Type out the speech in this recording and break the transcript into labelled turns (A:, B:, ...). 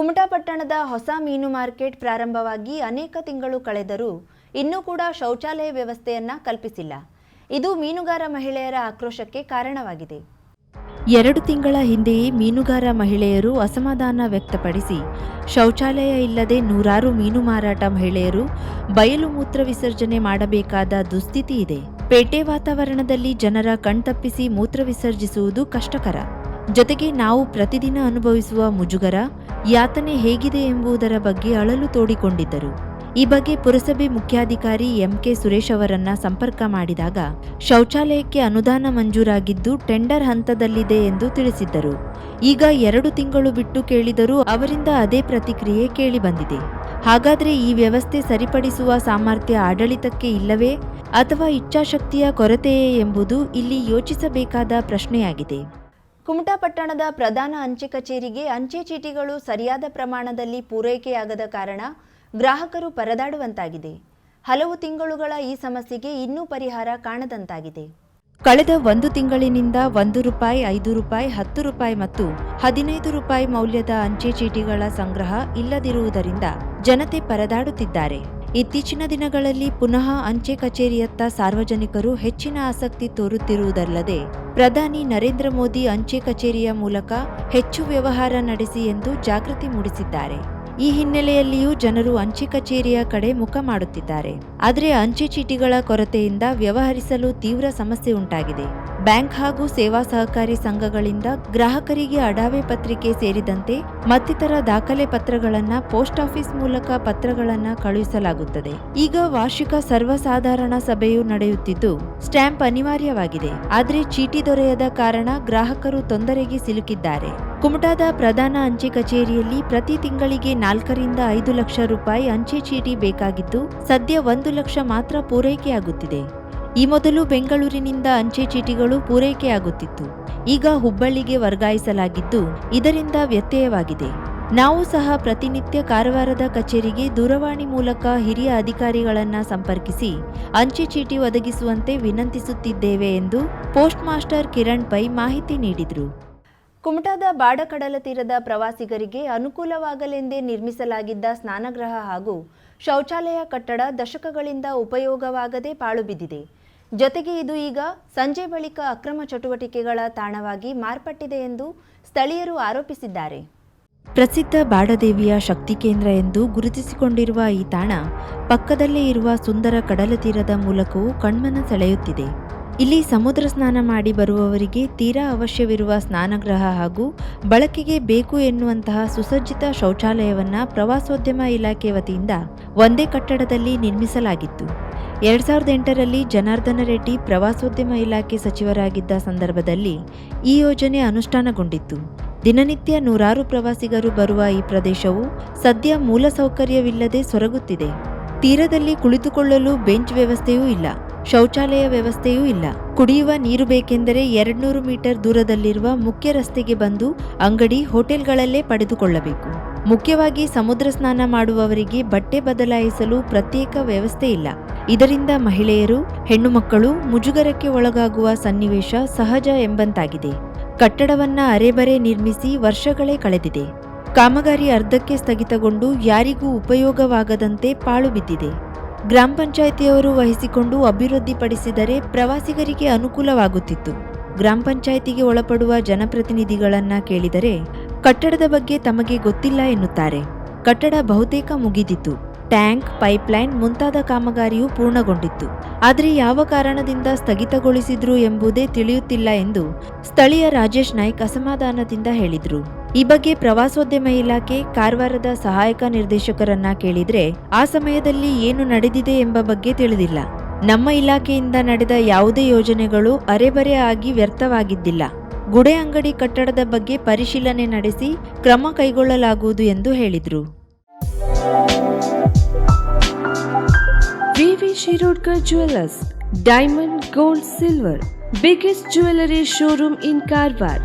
A: ಕುಮಟಾ ಪಟ್ಟಣದ ಹೊಸ ಮೀನು ಮಾರ್ಕೆಟ್ ಪ್ರಾರಂಭವಾಗಿ ಅನೇಕ ತಿಂಗಳು ಕಳೆದರೂ ಇನ್ನೂ ಕೂಡ ಶೌಚಾಲಯ ವ್ಯವಸ್ಥೆಯನ್ನ ಕಲ್ಪಿಸಿಲ್ಲ. ಇದು ಮೀನುಗಾರ ಮಹಿಳೆಯರ ಆಕ್ರೋಶಕ್ಕೆ ಕಾರಣವಾಗಿದೆ. ಎರಡು ತಿಂಗಳ ಹಿಂದೆಯೇ ಮೀನುಗಾರ ಮಹಿಳೆಯರು ಅಸಮಾಧಾನ ವ್ಯಕ್ತಪಡಿಸಿ ಶೌಚಾಲಯ ಇಲ್ಲದೆ ನೂರಾರು ಮೀನು ಮಾರಾಟ ಮಹಿಳೆಯರು ಬಯಲು ಮೂತ್ರ ವಿಸರ್ಜನೆ ಮಾಡಬೇಕಾದ ದುಸ್ಥಿತಿ ಇದೆ. ಪೇಟೆ ವಾತಾವರಣದಲ್ಲಿ ಜನರ ಕಣ್ತಪ್ಪಿಸಿ ಮೂತ್ರ ವಿಸರ್ಜಿಸುವುದು ಕಷ್ಟಕರ. ಜೊತೆಗೆ ನಾವು ಪ್ರತಿದಿನ ಅನುಭವಿಸುವ ಮುಜುಗರ ಯಾತನೆ ಹೇಗಿದೆ ಎಂಬುದರ ಬಗ್ಗೆ ಅಳಲು ತೋಡಿಕೊಂಡಿದ್ದರು. ಈ ಬಗ್ಗೆ ಪುರಸಭೆ ಮುಖ್ಯಾಧಿಕಾರಿ ಎಂಕೆ ಸುರೇಶ್ ಅವರನ್ನ ಸಂಪರ್ಕ ಮಾಡಿದಾಗ, ಶೌಚಾಲಯಕ್ಕೆ ಅನುದಾನ ಮಂಜೂರಾಗಿದ್ದು ಟೆಂಡರ್ ಹಂತದಲ್ಲಿದೆ ಎಂದು ತಿಳಿಸಿದ್ದರು. ಈಗ ಎರಡು ತಿಂಗಳು ಬಿಟ್ಟು ಕೇಳಿದರೂ ಅವರಿಂದ ಅದೇ ಪ್ರತಿಕ್ರಿಯೆ ಕೇಳಿಬಂದಿದೆ. ಹಾಗಾದ್ರೆ ಈ ವ್ಯವಸ್ಥೆ ಸರಿಪಡಿಸುವ ಸಾಮರ್ಥ್ಯ ಆಡಳಿತಕ್ಕೆ ಇಲ್ಲವೇ? ಅಥವಾ ಇಚ್ಛಾಶಕ್ತಿಯ ಕೊರತೆಯೇ ಎಂಬುದು ಇಲ್ಲಿ ಯೋಚಿಸಬೇಕಾದ ಪ್ರಶ್ನೆಯಾಗಿದೆ. ಕುಮಟಾ ಪಟ್ಟಣದ ಪ್ರಧಾನ ಅಂಚೆ ಕಚೇರಿಗೆ ಅಂಚೆ ಚೀಟಿಗಳು ಸರಿಯಾದ ಪ್ರಮಾಣದಲ್ಲಿ ಪೂರೈಕೆಯಾಗದ ಕಾರಣ ಗ್ರಾಹಕರು ಪರದಾಡುವಂತಾಗಿದೆ. ಹಲವು ತಿಂಗಳುಗಳ ಈ ಸಮಸ್ಯೆಗೆ ಇನ್ನೂ ಪರಿಹಾರ ಕಾಣದಂತಾಗಿದೆ. ಕಳೆದ ಒಂದು ತಿಂಗಳಿನಿಂದ ಒಂದು ರೂಪಾಯಿ, ಐದು ರೂಪಾಯಿ, ಹತ್ತು ರೂಪಾಯಿ ಮತ್ತು ಹದಿನೈದು ರೂಪಾಯಿ ಮೌಲ್ಯದ ಅಂಚೆ ಚೀಟಿಗಳ ಸಂಗ್ರಹ ಇಲ್ಲದಿರುವುದರಿಂದ ಜನತೆ ಪರದಾಡುತ್ತಿದ್ದಾರೆ. ಇತ್ತೀಚಿನ ದಿನಗಳಲ್ಲಿ ಪುನಃ ಅಂಚೆ ಕಚೇರಿಯತ್ತ ಸಾರ್ವಜನಿಕರು ಹೆಚ್ಚಿನ ಆಸಕ್ತಿ ತೋರುತ್ತಿರುವುದಲ್ಲದೆ, ಪ್ರಧಾನಿ ನರೇಂದ್ರ ಮೋದಿ ಅಂಚೆ ಕಚೇರಿಯ ಮೂಲಕ ಹೆಚ್ಚು ವ್ಯವಹಾರ ನಡೆಸಿ ಎಂದು ಜಾಗೃತಿ ಮೂಡಿಸಿದ್ದಾರೆ. ಈ ಹಿನ್ನೆಲೆಯಲ್ಲಿಯೂ ಜನರು ಅಂಚೆ ಕಚೇರಿಯ ಕಡೆ ಮುಖ ಮಾಡುತ್ತಿದ್ದಾರೆ. ಆದರೆ ಅಂಚೆ ಚೀಟಿಗಳ ಕೊರತೆಯಿಂದ ವ್ಯವಹರಿಸಲು ತೀವ್ರ ಸಮಸ್ಯೆ ಉಂಟಾಗಿದೆ. ಬ್ಯಾಂಕ್ ಹಾಗೂ ಸೇವಾ ಸಹಕಾರಿ ಸಂಘಗಳಿಂದ ಗ್ರಾಹಕರಿಗೆ ಅಡಾವೆ ಪತ್ರಿಕೆ ಸೇರಿದಂತೆ ಮತ್ತಿತರ ದಾಖಲೆ ಪತ್ರಗಳನ್ನು ಪೋಸ್ಟ್ ಆಫೀಸ್ ಮೂಲಕ ಪತ್ರಗಳನ್ನು ಕಳುಹಿಸಲಾಗುತ್ತದೆ. ಈಗ ವಾರ್ಷಿಕ ಸರ್ವಸಾಧಾರಣ ಸಭೆಯು ನಡೆಯುತ್ತಿದ್ದು, ಸ್ಟ್ಯಾಂಪ್ ಅನಿವಾರ್ಯವಾಗಿದೆ. ಆದರೆ ಚೀಟಿ ದೊರೆಯದ ಕಾರಣ ಗ್ರಾಹಕರು ತೊಂದರೆಗೆ ಸಿಲುಕಿದ್ದಾರೆ. ಕುಮಟಾದ ಪ್ರಧಾನ ಅಂಚೆ ಕಚೇರಿಯಲ್ಲಿ ಪ್ರತಿ ತಿಂಗಳಿಗೆ ನಾಲ್ಕರಿಂದ ಐದು ಲಕ್ಷ ರೂಪಾಯಿ ಅಂಚೆ ಚೀಟಿ ಬೇಕಾಗಿದ್ದು, ಸದ್ಯ ಒಂದು ಲಕ್ಷ ಮಾತ್ರ ಪೂರೈಕೆಯಾಗುತ್ತಿದೆ. ಈ ಮೊದಲು ಬೆಂಗಳೂರಿನಿಂದ ಅಂಚೆ ಚೀಟಿಗಳು ಪೂರೈಕೆಯಾಗುತ್ತಿತ್ತು. ಈಗ ಹುಬ್ಬಳ್ಳಿಗೆ ವರ್ಗಾಯಿಸಲಾಗಿದ್ದು ಇದರಿಂದ ವ್ಯತ್ಯಯವಾಗಿದೆ. ನಾವು ಸಹ ಪ್ರತಿನಿತ್ಯ ಕಾರವಾರದ ಕಚೇರಿಗೆ ದೂರವಾಣಿ ಮೂಲಕ ಹಿರಿಯ ಅಧಿಕಾರಿಗಳನ್ನು ಸಂಪರ್ಕಿಸಿ ಅಂಚೆ ಚೀಟಿ ಒದಗಿಸುವಂತೆ ವಿನಂತಿಸುತ್ತಿದ್ದೇವೆ ಎಂದು ಪೋಸ್ಟ್ ಮಾಸ್ಟರ್ ಕಿರಣ್ ಪೈ ಮಾಹಿತಿ ನೀಡಿದರು. ಕುಮಟಾದ ಬಾಡಕಡಲ ತೀರದ ಪ್ರವಾಸಿಗರಿಗೆ ಅನುಕೂಲವಾಗಲೆಂದೇ ನಿರ್ಮಿಸಲಾಗಿದ್ದ ಸ್ನಾನಗೃಹ ಹಾಗೂ ಶೌಚಾಲಯ ಕಟ್ಟಡ ದಶಕಗಳಿಂದ ಉಪಯೋಗವಾಗದೆ ಪಾಳು ಬಿದ್ದಿದೆ. ಜೊತೆಗೆ ಇದು ಈಗ ಸಂಜೆ ಬಳಿಕ ಅಕ್ರಮ ಚಟುವಟಿಕೆಗಳ ತಾಣವಾಗಿ ಮಾರ್ಪಟ್ಟಿದೆ ಎಂದು ಸ್ಥಳೀಯರು ಆರೋಪಿಸಿದ್ದಾರೆ. ಪ್ರಸಿದ್ಧ ಬಾಡದೇವಿಯ ಶಕ್ತಿ ಕೇಂದ್ರ ಎಂದು ಗುರುತಿಸಿಕೊಂಡಿರುವ ಈ ತಾಣ ಪಕ್ಕದಲ್ಲೇ ಇರುವ ಸುಂದರ ಕಡಲ ತೀರದ ಮೂಲಕವೂ ಕಣ್ಮನ ಸೆಳೆಯುತ್ತಿದೆ. ಇಲ್ಲಿ ಸಮುದ್ರ ಸ್ನಾನ ಮಾಡಿ ಬರುವವರಿಗೆ ತೀರಾ ಅವಶ್ಯವಿರುವ ಸ್ನಾನಗೃಹ ಹಾಗೂ ಬಳಕೆಗೆ ಬೇಕು ಎನ್ನುವಂತಹ ಸುಸಜ್ಜಿತ ಶೌಚಾಲಯವನ್ನ ಪ್ರವಾಸೋದ್ಯಮ ಇಲಾಖೆ ವತಿಯಿಂದ ಒಂದೇ ಕಟ್ಟಡದಲ್ಲಿ ನಿರ್ಮಿಸಲಾಗಿತ್ತು. ಎರಡ್ ಸಾವಿರದ ಎಂಟರಲ್ಲಿ ಜನಾರ್ದನ ರೆಡ್ಡಿ ಪ್ರವಾಸೋದ್ಯಮ ಇಲಾಖೆ ಸಚಿವರಾಗಿದ್ದ ಸಂದರ್ಭದಲ್ಲಿ ಈ ಯೋಜನೆ ಅನುಷ್ಠಾನಗೊಂಡಿತ್ತು. ದಿನನಿತ್ಯ ನೂರಾರು ಪ್ರವಾಸಿಗರು ಬರುವ ಈ ಪ್ರದೇಶವು ಸದ್ಯ ಮೂಲಸೌಕರ್ಯವಿಲ್ಲದೆ ಸೊರಗುತ್ತಿದೆ. ತೀರದಲ್ಲಿ ಕುಳಿತುಕೊಳ್ಳಲು ಬೆಂಚ್ ವ್ಯವಸ್ಥೆಯೂ ಇಲ್ಲ, ಶೌಚಾಲಯ ವ್ಯವಸ್ಥೆಯೂ ಇಲ್ಲ. ಕುಡಿಯುವ ನೀರು ಬೇಕೆಂದರೆ ಎರಡ್ನೂರು ಮೀಟರ್ ದೂರದಲ್ಲಿರುವ ಮುಖ್ಯ ರಸ್ತೆಗೆ ಬಂದು ಅಂಗಡಿ, ಹೋಟೆಲ್ಗಳಲ್ಲೇ ಪಡೆದುಕೊಳ್ಳಬೇಕು. ಮುಖ್ಯವಾಗಿ ಸಮುದ್ರ ಸ್ನಾನ ಮಾಡುವವರಿಗೆ ಬಟ್ಟೆ ಬದಲಾಯಿಸಲು ಪ್ರತ್ಯೇಕ ವ್ಯವಸ್ಥೆ ಇಲ್ಲ. ಇದರಿಂದ ಮಹಿಳೆಯರು ಹೆಣ್ಣು ಮಕ್ಕಳು ಮುಜುಗರಕ್ಕೆ ಒಳಗಾಗುವ ಸನ್ನಿವೇಶ ಸಹಜ ಎಂಬಂತಾಗಿದೆ. ಕಟ್ಟಡವನ್ನ ಅರೆಬರೆ ನಿರ್ಮಿಸಿ ವರ್ಷಗಳೇ ಕಳೆದಿದೆ. ಕಾಮಗಾರಿ ಅರ್ಧಕ್ಕೆ ಸ್ಥಗಿತಗೊಂಡು ಯಾರಿಗೂ ಉಪಯೋಗವಾಗದಂತೆ ಪಾಳು ಬಿದ್ದಿದೆ. ಗ್ರಾಮ ಪಂಚಾಯಿತಿಯವರು ವಹಿಸಿಕೊಂಡು ಅಭಿವೃದ್ಧಿಪಡಿಸಿದರೆ ಪ್ರವಾಸಿಗರಿಗೆ ಅನುಕೂಲವಾಗುತ್ತಿತ್ತು. ಗ್ರಾಮ ಪಂಚಾಯಿತಿಗೆ ಒಳಪಡುವ ಜನಪ್ರತಿನಿಧಿಗಳನ್ನ ಕೇಳಿದರೆ ಕಟ್ಟಡದ ಬಗ್ಗೆ ತಮಗೆ ಗೊತ್ತಿಲ್ಲ ಎನ್ನುತ್ತಾರೆ. ಕಟ್ಟಡ ಬಹುತೇಕ ಮುಗಿದಿತ್ತು. ಟ್ಯಾಂಕ್, ಪೈಪ್ಲೈನ್ ಮುಂತಾದ ಕಾಮಗಾರಿಯು ಪೂರ್ಣಗೊಂಡಿತ್ತು. ಆದರೆ ಯಾವ ಕಾರಣದಿಂದ ಸ್ಥಗಿತಗೊಳಿಸಿದ್ರು ಎಂಬುದೇ ತಿಳಿಯುತ್ತಿಲ್ಲ ಎಂದು ಸ್ಥಳೀಯ ರಾಜೇಶ್ ನಾಯ್ಕ್ ಅಸಮಾಧಾನದಿಂದ ಹೇಳಿದ್ರು. ಈ ಬಗ್ಗೆ ಪ್ರವಾಸೋದ್ಯಮ ಇಲಾಖೆ ಕಾರವಾರದ ಸಹಾಯಕ ನಿರ್ದೇಶಕರನ್ನ ಕೇಳಿದ್ರೆ ಆ ಸಮಯದಲ್ಲಿ ಏನು ನಡೆದಿದೆ ಎಂಬ ಬಗ್ಗೆ ತಿಳಿದಿಲ್ಲ. ನಮ್ಮ ಇಲಾಖೆಯಿಂದ ನಡೆದ ಯಾವುದೇ ಯೋಜನೆಗಳು ಅರೆಬರೆ ಆಗಿ ವ್ಯರ್ಥವಾಗಿದ್ದಿಲ್ಲ. ಗುಡೆ ಅಂಗಡಿ ಕಟ್ಟಡದ ಬಗ್ಗೆ ಪರಿಶೀಲನೆ ನಡೆಸಿ ಕ್ರಮ ಕೈಗೊಳ್ಳಲಾಗುವುದು ಎಂದು ಹೇಳಿದರು.
B: VV Shirodkar jewellers diamond gold, silver, biggest jewellery showroom ಇನ್ ಕಾರವಾರ್.